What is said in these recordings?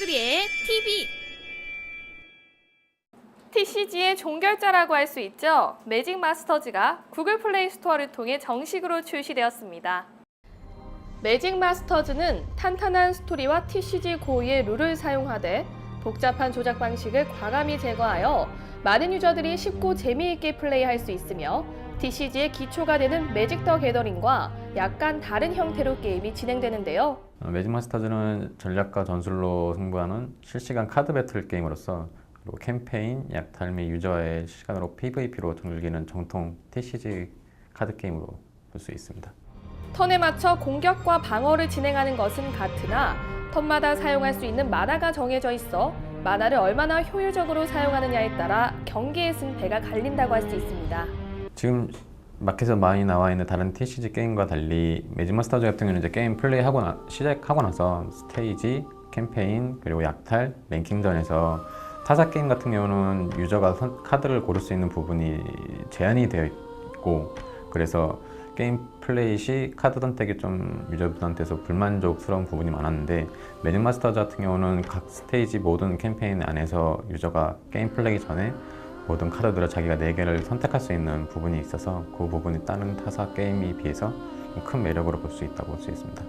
헝그리의 TV TCG의 종결자라고 할 수 있죠. 매직 마스터즈가 구글 플레이 스토어를 통해 정식으로 출시되었습니다. 매직 마스터즈는 탄탄한 스토리와 TCG 고유의 룰을 사용하되 복잡한 조작 방식을 과감히 제거하여 많은 유저들이 쉽고 재미있게 플레이할 수 있으며 TCG의 기초가 되는 매직 더 게더링과 약간 다른 형태로 게임이 진행되는데요. 어, 매직 마스터즈는 전략과 전술로 승부하는 실시간 카드 배틀 게임으로서 그리고 캠페인, 약탈 및 유저의 실시간으로 PVP로 즐기는 정통 TCG 카드 게임으로 볼 수 있습니다. 턴에 맞춰 공격과 방어를 진행하는 것은 같으나 턴마다 사용할 수 있는 만화가 정해져 있어 만화를 얼마나 효율적으로 사용하느냐에 따라 경기의 승패가 갈린다고 할 수 있습니다. 지금 마켓에 많이 나와 있는 다른 TCG 게임과 달리 매직 마스터즈 같은 경우는 이제 게임 플레이하고 나, 시작하고 나서 스테이지, 캠페인, 그리고 약탈, 랭킹전에서 타사 게임 같은 경우는 유저가 선- 카드를 고를 수 있는 부분이 제한이 되어 있고 그래서 게임 플레이 시 카드 선택이 좀 유저분한테서 불만족스러운 부분이 많았는데 매직 마스터즈 같은 경우는 각 스테이지 모든 캠페인 안에서 유저가 게임 플레이 전에 모든 카드들을 자기가 4개를 선택할 수 있는 부분이 있어서 그 부분이 다른 타사 게임에 비해서 좀큰 매력으로 볼 수 있다고 볼 수 있습니다.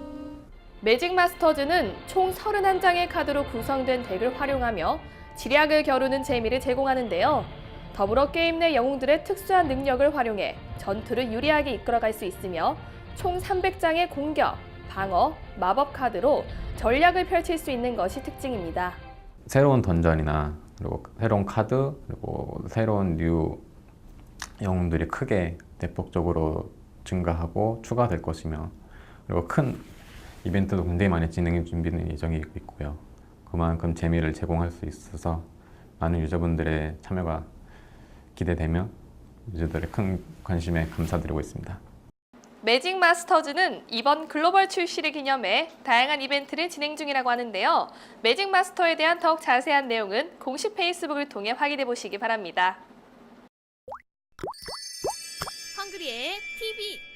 매직 마스터즈는 총 31장의 카드로 구성된 덱을 활용하며 지략을 겨루는 재미를 제공하는데요. 더불어 게임 내 영웅들의 특수한 능력을 활용해 전투를 유리하게 이끌어갈 수 있으며 총 300장의 공격, 방어, 마법 카드로 전략을 펼칠 수 있는 것이 특징입니다. 새로운 던전이나 그리고 새로운 카드 그리고 새로운 뉴 영웅들이 크게 대폭적으로 증가하고 추가될 것이며 그리고 큰 이벤트도 굉장히 많이 진행 준비는 예정이 있고요. 그만큼 재미를 제공할 수 있어서 많은 유저분들의 참여가 기대되며 유저들의 큰 관심에 감사드리고 있습니다. 매직 마스터즈는 이번 글로벌 출시를 기념해 다양한 이벤트를 진행 중이라고 하는데요. 매직 마스터에 대한 더욱 자세한 내용은 공식 페이스북을 통해 확인해 보시기 바랍니다. 헝그리의 TV